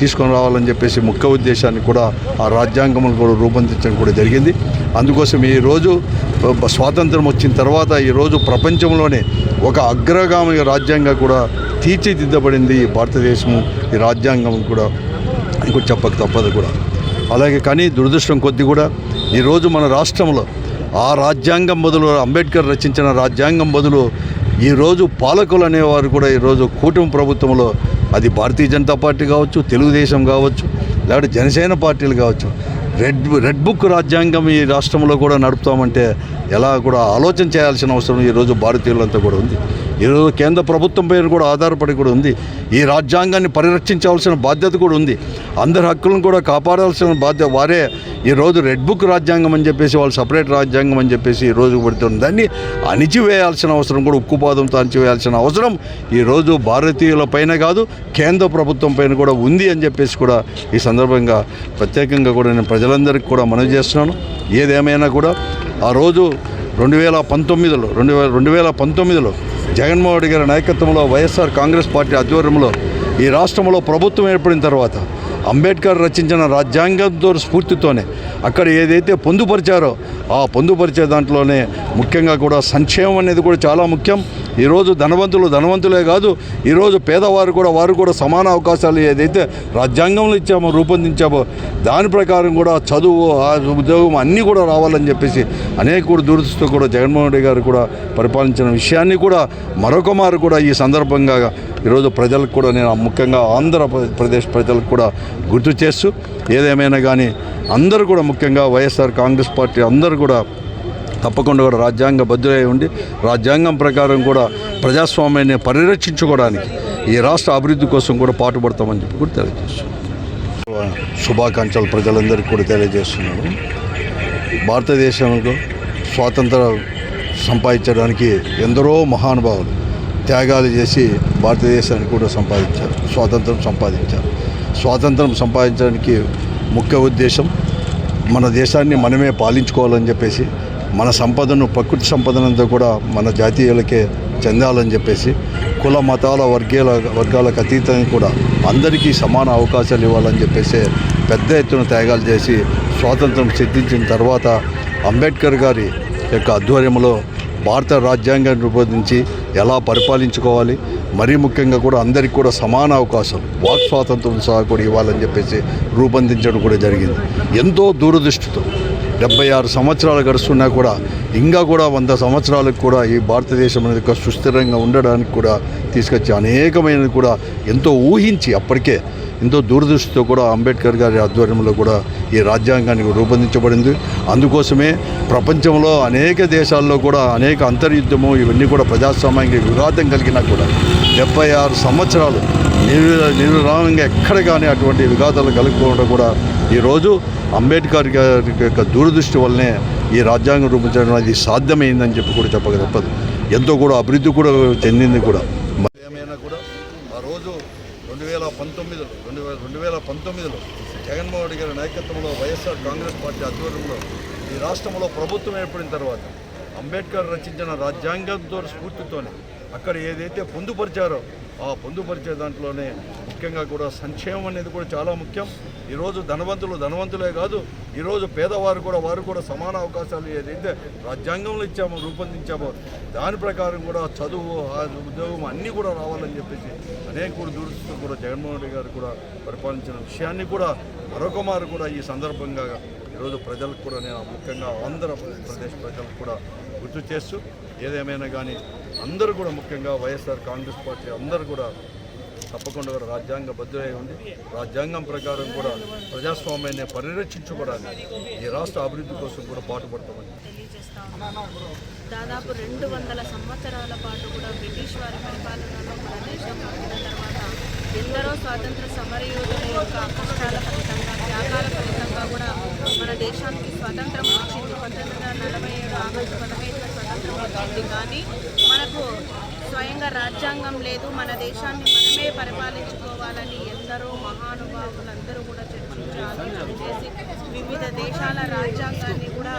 తీసుకొని రావాలని చెప్పేసి ముఖ్య ఉద్దేశాన్ని కూడా ఆ రాజ్యాంగం కూడా రూపొందించడం కూడా జరిగింది. అందుకోసం ఈరోజు స్వాతంత్రం వచ్చిన తర్వాత ఈరోజు ప్రపంచంలోనే ఒక అగ్రగామి రాజ్యాంగం కూడా తీర్చిదిద్దబడింది ఈ భారతదేశము ఈ రాజ్యాంగం కూడా. ఇంకోటి చెప్పక తప్పదు కూడా. అలాగే కానీ దురదృష్టం కొద్ది కూడా ఈరోజు మన రాష్ట్రంలో ఆ రాజ్యాంగం బదులు అంబేద్కర్ రచించిన రాజ్యాంగం బదులు ఈరోజు పాలకులు అనేవారు కూడా ఈరోజు కూటమి ప్రభుత్వంలో అది భారతీయ జనతా పార్టీ కావచ్చు తెలుగుదేశం కావచ్చు లేకపోతే జనసేన పార్టీలు కావచ్చు. రెడ్ రెడ్ బుక్ రాజ్యాంగం ఈ రాష్ట్రంలో కూడా నడుపుతామంటే ఎలా కూడా ఆలోచన చేయాల్సిన అవసరం ఈరోజు భారతీయులంతా కూడా ఉంది. ఈరోజు కేంద్ర ప్రభుత్వం పైన కూడా ఆధారపడి కూడా ఉంది. ఈ రాజ్యాంగాన్ని పరిరక్షించవలసిన బాధ్యత కూడా ఉంది. అందరి హక్కులను కూడా కాపాడాల్సిన బాధ్యత వారే. ఈరోజు రెడ్ బుక్ రాజ్యాంగం అని చెప్పేసి వాళ్ళు సపరేట్ రాజ్యాంగం అని చెప్పేసి ఈరోజు రోజు పడుతుంది దాన్ని అణిచివేయాల్సిన అవసరం కూడా ఉక్కుపాదంతో అణిచివేయాల్సిన అవసరం ఈరోజు భారతీయుల పైన కాదు కేంద్ర ప్రభుత్వం పైన కూడా ఉంది అని చెప్పేసి కూడా ఈ సందర్భంగా ప్రత్యేకంగా కూడా నేను ప్రజలందరికీ కూడా మనవి చేస్తున్నాను. ఏదేమైనా కూడా ఆ రోజు రెండు వేల పంతొమ్మిదిలో రెండు వేల రెండు వేల పంతొమ్మిదిలో జగన్మోహన్ రెడ్డి గారి నాయకత్వంలో వైఎస్ఆర్ కాంగ్రెస్ పార్టీ ఆధ్వర్యంలో ఈ రాష్ట్రంలో ప్రభుత్వం ఏర్పడిన తర్వాత అంబేద్కర్ రచించిన రాజ్యాంగంతో స్ఫూర్తితోనే అక్కడ ఏదైతే పొందుపరిచారో ఆ పొందుపరిచే దాంట్లోనే ముఖ్యంగా కూడా సంక్షేమం అనేది కూడా చాలా ముఖ్యం. ఈరోజు ధనవంతులు ధనవంతులే కాదు ఈరోజు పేదవారు కూడా వారు కూడా సమాన అవకాశాలు ఏదైతే రాజ్యాంగంలో ఇచ్చామో రూపొందించామో దాని ప్రకారం కూడా చదువు ఆ ఉద్యోగం అన్నీ కూడా రావాలని చెప్పేసి అనేక కూడా దూరదృష్టితో కూడా జగన్మోహన్ రెడ్డి గారు కూడా పరిపాలించిన విషయాన్ని కూడా మరొక మారు కూడా ఈ సందర్భంగా ఈరోజు ప్రజలకు కూడా నేను ముఖ్యంగా ఆంధ్రప్రదేశ్ ప్రజలకు కూడా గుర్తు చేస్తూ ఏదేమైనా కానీ అందరూ కూడా ముఖ్యంగా వైఎస్ఆర్ కాంగ్రెస్ పార్టీ అందరూ కూడా తప్పకుండా కూడా రాజ్యాంగ బద్దులై ఉండి రాజ్యాంగం ప్రకారం కూడా ప్రజాస్వామ్యాన్ని పరిరక్షించుకోవడానికి ఈ రాష్ట్ర అభివృద్ధి కోసం కూడా పాటుపడతామని చెప్పి కూడా తెలియజేస్తున్నాను. శుభాకాంక్షలు ప్రజలందరికీ కూడా తెలియజేస్తున్నాను. భారతదేశంలో స్వాతంత్ర సంపాదించడానికి ఎందరో మహానుభావులు త్యాగాలు చేసి భారతదేశాన్ని కూడా సంపాదించారు. స్వాతంత్రం సంపాదించారు. స్వాతంత్రం సంపాదించడానికి ముఖ్య ఉద్దేశం మన దేశాన్ని మనమే పాలించుకోవాలని చెప్పేసి మన సంపదను ప్రకృతి సంపదనంతా కూడా మన జాతీయులకే చెందాలని చెప్పేసి కుల మతాల వర్గీయాల వర్గాలకు అతీతంగా కూడా అందరికీ సమాన అవకాశాలు ఇవ్వాలని చెప్పేసి పెద్ద ఎత్తున త్యాగాలు చేసి స్వాతంత్రం సిద్ధించిన తర్వాత అంబేద్కర్ గారి యొక్క ఆధ్వర్యంలో భారత రాజ్యాంగాన్ని రూపొందించి ఎలా పరిపాలించుకోవాలి? మరీ ముఖ్యంగా కూడా అందరికీ కూడా సమాన అవకాశాలు. వాక్ స్వాతంత్రం సహా కూడా ఇవ్వాలని చెప్పేసి రూపొందించడం కూడా జరిగింది. ఎంతో దూరదృష్టితో డెబ్బై ఆరు సంవత్సరాలు గడుస్తున్నా కూడా ఇంకా కూడా వంద సంవత్సరాలకు కూడా ఈ భారతదేశం అనేది ఒక సుస్థిరంగా ఉండడానికి కూడా తీసుకొచ్చి అనేకమైనది కూడా ఎంతో ఊహించి అప్పటికే ఎంతో దూరదృష్టితో కూడా అంబేద్కర్ గారి ఆధ్వర్యంలో కూడా ఈ రాజ్యాంగానికి రూపొందించబడింది. అందుకోసమే ప్రపంచంలో అనేక దేశాల్లో కూడా అనేక అంతర్యుద్ధము ఇవన్నీ కూడా ప్రజాస్వామ్యానికి విఘాతం కలిగినా కూడా డెబ్బై ఆరు సంవత్సరాలు నిరు నిర్విరామంగా ఎక్కడ కానీ అటువంటి విఘాతాలు కలుగుకోవడం కూడా ఈరోజు అంబేద్కర్ గారి యొక్క దూరదృష్టి వల్లనే ఈ రాజ్యాంగం రూపొందించడం అది సాధ్యమైందని చెప్పి కూడా చెప్పక తప్పదు. ఎంతో కూడా అభివృద్ధి కూడా చెందింది కూడా. ఏమైనా కూడా ఆ రోజు రెండు వేల పంతొమ్మిదిలో రెండు వేల రెండు వేల పంతొమ్మిదిలో జగన్మోహన్ రెడ్డి గారి నాయకత్వంలో వైఎస్ఆర్ కాంగ్రెస్ పార్టీ ఆధ్వర్యంలో ఈ రాష్ట్రంలో ప్రభుత్వం ఏర్పడిన తర్వాత అంబేద్కర్ రచించిన రాజ్యాంగంతో స్ఫూర్తితోనే అక్కడ ఏదైతే పొందుపరిచారో ఆ పొందుపరిచే దాంట్లోనే ముఖ్యంగా కూడా సంక్షేమం అనేది కూడా చాలా ముఖ్యం. ఈరోజు ధనవంతులు ధనవంతులే కాదు ఈరోజు పేదవారు కూడా వారు కూడా సమాన అవకాశాలు ఏదైతే రాజ్యాంగంలో ఇచ్చామో రూపొందించామో దాని ప్రకారం కూడా చదువు ఆ ఉద్యోగం అన్నీ కూడా రావాలని చెప్పేసి అనేక కూడా దూరదృష్టితో కూడా జగన్మోహన్ రెడ్డి గారు కూడా పరిపాలించిన విషయాన్ని కూడా మరొక మారు కూడా ఈ సందర్భంగా ఈరోజు ప్రజలకు కూడా నేను ముఖ్యంగా ఆంధ్రప్రదేశ్ ప్రజలకు కూడా గుర్తు చేస్తూ ఏదేమైనా కానీ అందరూ కూడా ముఖ్యంగా వైఎస్ఆర్ కాంగ్రెస్ పార్టీ అందరూ కూడా తప్పకుండా కూడా రాజ్యాంగ బద్దులై ఉంది రాజ్యాంగం ప్రకారం కూడా ప్రజాస్వామ్యాన్ని పరిరక్షించుకోవడానికి ఈ రాష్ట్ర అభివృద్ధి కోసం కూడా పాటుపడతామని. దాదాపు రెండు వందల సంవత్సరాల పాటు కూడా బ్రిటిష్ వారి పరిపాలనలో మన దేశం వచ్చిన తర్వాత ఎందరో స్వాతంత్ర సమరయోధుల యొక్క కష్టాల ఫలితంగా త్యాగాల ఫలితంగా కూడా మన దేశానికి స్వాతంత్రం వచ్చింది. పంతొమ్మిది వందల నలభై ఏడు ఆగస్టు పదహైదు స్వతంత్రం కానీ మనకు స్వయంగా రాజ్యాంగం లేదు. మన దేశాన్ని మనమే పరిపాలించుకోవాలని ఎందరో మహానుభావులందరూ కూడా చర్చించి ఆలోచన చేసి వివిధ దేశాల రాజ్యాంగాన్ని కూడా